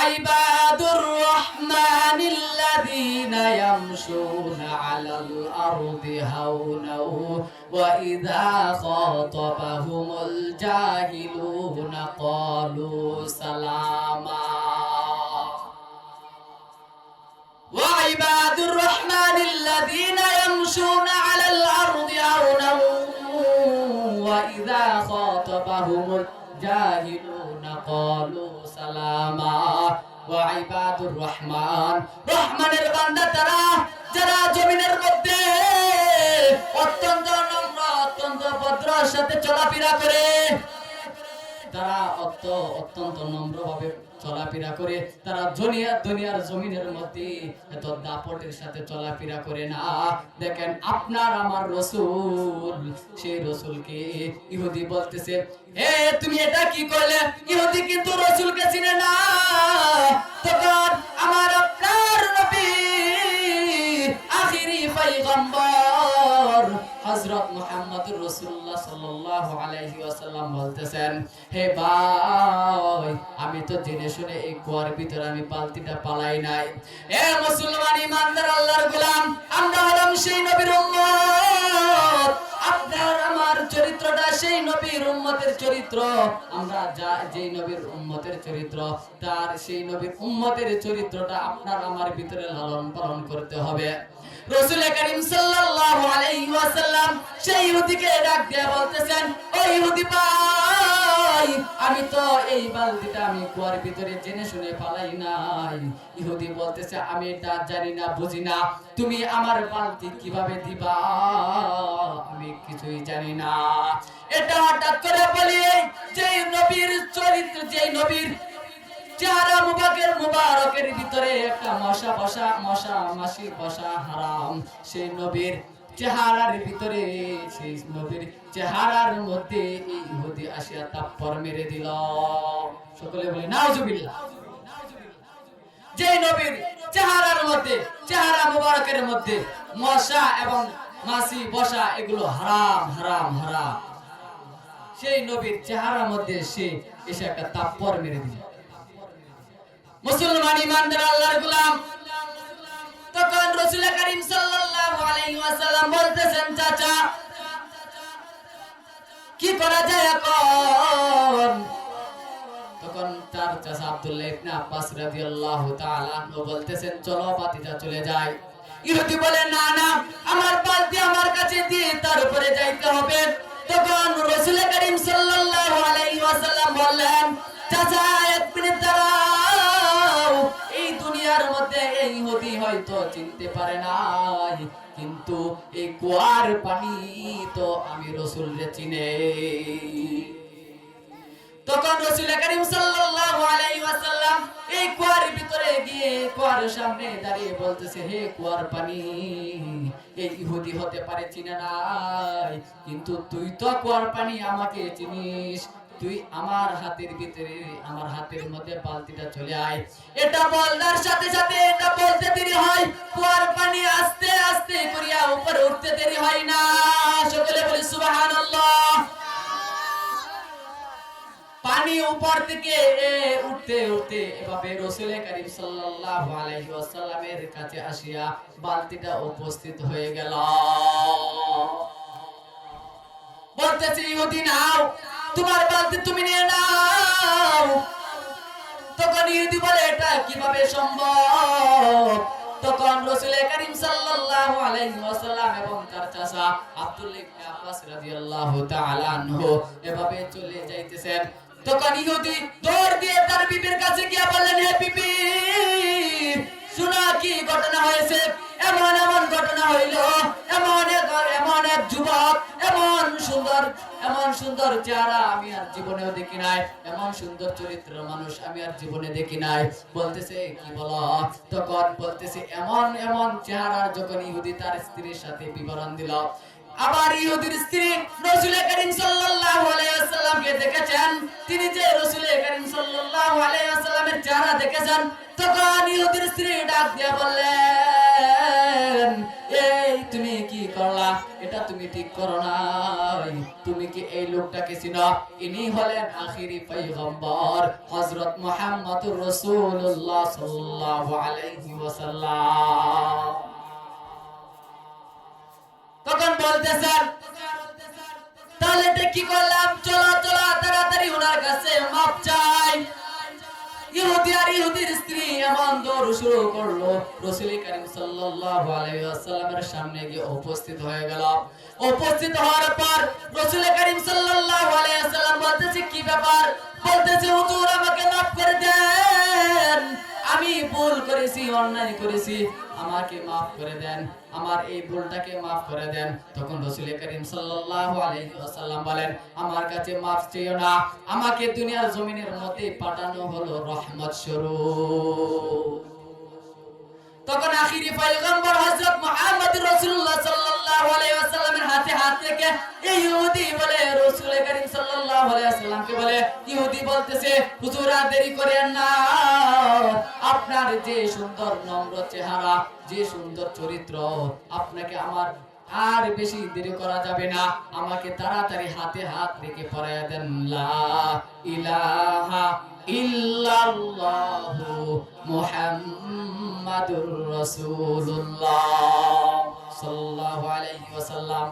وعباد الرحمن الذين يمشون على الأرض هونا وإذا خاطبهم الجاهلون قالوا سلاما. وعباد الرحمن الذين يمشون على الأرض هونا وإذا خاطبهم الجاهلون قالوا سلاما وعباد الرحمن রহমানের বান্দা তারা যারা জমিনের মধ্যে অত্যন্ত নম্র অত্যন্ত ভদ্রর সাথে চলাফেরা করে তারা অত্য, অত্যন্ত নম্রভাবে চলাফেরা করে, তারা দুনিয়া, দুনিয়ার জমিনের মধ্যে এত দাপটের সাথে চলাফেরা করে না। দেখেন, আপনার আমার রসুল, সেই রসুলকে ইহুদি বলতেছে, এ, তুমি এটা কি করলে? ইহুদি কিন্তু রসুলকে চিনে না। বলতেছেন হে ভাই, আমি তো জেনে শুনে এই কুয়ার ভিতরে আমি বালতিটা পালাই নাই। এ মুসলমান ইমানদার আল্লাহর গোলাম, আমরা হলাম সেই নবীর উম্মত। আপনার আমার চরিত্রটা সেই নবীর উম্মতের চরিত্র। আমরা যা, যেই নবীর উম্মতের চরিত্র, তার সেই নবীর উম্মতের চরিত্রটা আপনার আমার ভিতরে লালন পালন করতে হবে। রসুল করিম সাল্লাল্লাহু আলাইহি ওয়াসাল্লাম সেই ইহুদিকে ডাক দিয়ে বলতেছেন, ও ইহুদি ভাই আমি তো এই বালতিটা আমি কুয়ার ভিতরে জেনে শুনে পালাই নাই। ইহুদি বলতেছে, আমি এটা জানি না, বুঝি না। তুমি আমার বালতি কীভাবে দিবা? আমি কিছুই জানি না। এটা হঠাৎ করে বলি যে নবীর চরিত্র যে নবীর চেহারা মুবাকের মুবারকের ভিতরে একটা মশা বসা, মশা মাসি বসা হারাম। সেই নবীর চেহারার ভিতরে সেই নবীর চেহারার মধ্যে এই ইহুদি আসিয়া তাপ্পর মেরে দিল। সকলে বলে, নাউজুবিল্লাহ। যে নবীর চেহারার মধ্যে, চেহারা মুবারকের মধ্যে মশা এবং মাসি বসা, এগুলো হারাম হারাম হারাম। সেই নবীর চেহারার মধ্যে সে এসে একটা তাপ্পর মেরে দিল। মুসলমান ইমানদার আল্লাহর গোলাম, তখন রাসূল করিম সাল্লাল্লাহু আলাইহি ওয়াসাল্লাম বলতেছেন চাচা। কি করা যায় এখন? তখন তার চাচা আব্দুল্লাহ ইবনে আব্বাস রাদিয়াল্লাহু তাআলা বলতেছেন, চলো বাতিটা চলে যায় ইহুদি বলে, না না, আমার বালতি আমার কাছে দিয়ে তার উপরে যাইতে হবে। তখন রাসূল করিম সাল্লাল্লাহু আলাইহি ওয়াসাল্লাম বললেন, চাচা, এক মিনিট দাঁড়াও। হয়তো চিনতে পারে নাই। কিন্তু এই কুয়ার পানি তো আমি রসুলরে চিনে। তখন রসুল করিম সাল্লাল্লাহু আলাইহি ওয়াসাল্লাম এই কুয়ার ভিতরে গিয়ে কুয়ার সামনে দাঁড়িয়ে বলতেছে, হে কুয়ার পানি এই ইহুদি হতে পারে, চিনে নাই। কিন্তু তুই তো কুয়ার পানি আমাকে চিনিস। তুই আমার হাতের ভিতরে, আমার হাতের মধ্যে বালতিটা চলে আয়। এটা বলার সাথে সাথে এটা বলতে দেরি হয়। কুয়ার পানি আস্তে আস্তে করিয়া উপরে উঠতে দেরি হয় না। সকলে বলি, সুবহানাল্লাহ। পানি উপর থেকে উঠতে উঠতে এভাবে রসুল করিম সাল্লাল্লাহু আলাইহি ওয়াসাল্লামের কাছে আসিয়া বালতিটা উপস্থিত হয়ে গেল। বলতেছে, ইহুদি, নাও। তোমার বালতি তুমি নিয়ে নাও। তখন ইহুদি বলে, এটা কীভাবে সম্ভব? তখন রসুল করিম সাল্লাল্লাহু আলাইহি ওয়াসাল্লাম এবং তার চাচা আব্দুল্লাহ ইবনে আব্বাস রাদিয়াল্লাহু তাআলা আনহু এভাবে চলে যাইতেছেন। তখন ইহুদি দৌড় দিয়ে তার বিবির কাছে গিয়ে বললেন, হে বিবি শোনা কি ঘটনা হয়েছে? এমন এমন ঘটনা হইল। এমন এমন এক যুবক, এমন সুন্দর এমন সুন্দর চেহারা আমি আর জীবনেও দেখি নাই। এমন সুন্দর চরিত্র মানুষ আমি আর জীবনে দেখি নাই। বলতেছে, কি বলো? তখন বলতেছে, এমন এমন চেহারার যখন ইহুদি তার স্ত্রীর সাথে বিবরণ দিল। আবার ইহুদির স্ত্রী রসুল করিম ওয়াসাল্লামকে দেখেছেন। তিনি যে রসুল করিম সাল্লাল্লাহু আলাইহি ওয়াসাল্লামের চেহারা দেখেছেন, তখন ইহুদির স্ত্রী ডাক দিয়ে বললেন তুমি ঠিক করো নাই। তুমি কি এই লোকটাকে চিনো? ইনি হলেন আখিরি পয়গম্বর, হযরত মুহাম্মদুর রাসূলুল্লাহ সাল্লাল্লাহু আলাইহি ওয়াসাল্লাম। তখন বলতেছেন, তাহলে এটা কি করলাম? চলো চলো, তাড়াতাড়ি ওনার কাছে মাপ চাই। ইহুদি আর ইহুদির স্ত্রী সামনে গিয়ে উপস্থিত হয়ে গেল। উপস্থিত হওয়ার পর রসুল আলাইহি ওয়াসাল্লাম বলতেছে, কি ব্যাপার? বলতেছে, হুজুর, আমাকে মাফ করে দেন। আমি ভুল করেছি, অন্যায় করেছি, আমাকে মাফ করে দেন। আমার এই ভুলটাকে মাফ করে দেন। তখন রসুল করিম সাল্লাল্লাহু আলাইহি ওয়াসাল্লাম বলেন, আমার কাছে মাফ চেয়েও না। আমাকে দুনিয়ার জমিনের মধ্যে পাঠানো হলো রহমত স্বরূপ। তখন আখিরি পয়গম্বর হযরত মুহাম্মদ রাসূলুল্লাহ সাল্লাল্লাহু আলাইহি ওয়াসাল্লামের হাতে হাত রেখে এই ইহুদি বলে রাসূল করিম সাল্লাল্লাহু আলাইহি ওয়াসাল্লামকে বলে, ইহুদি বলতেছে, হুজুর আর দেরি করেন না। আপনার যে সুন্দর নম্র চেহারা, যে সুন্দর চরিত্র, আপনাকে আমার আর বেশি দেরি করা যাবে না। আমাকে তাড়াতাড়ি হাতে হাত রেখে পড়াইয়া দেন। ইলাহা ইল্লাল্লাহু মুহাম্মাদুর রাসূলুল্লাহ। সাল্লাল্লাহু আলাইহি ওয়াসাল্লাম।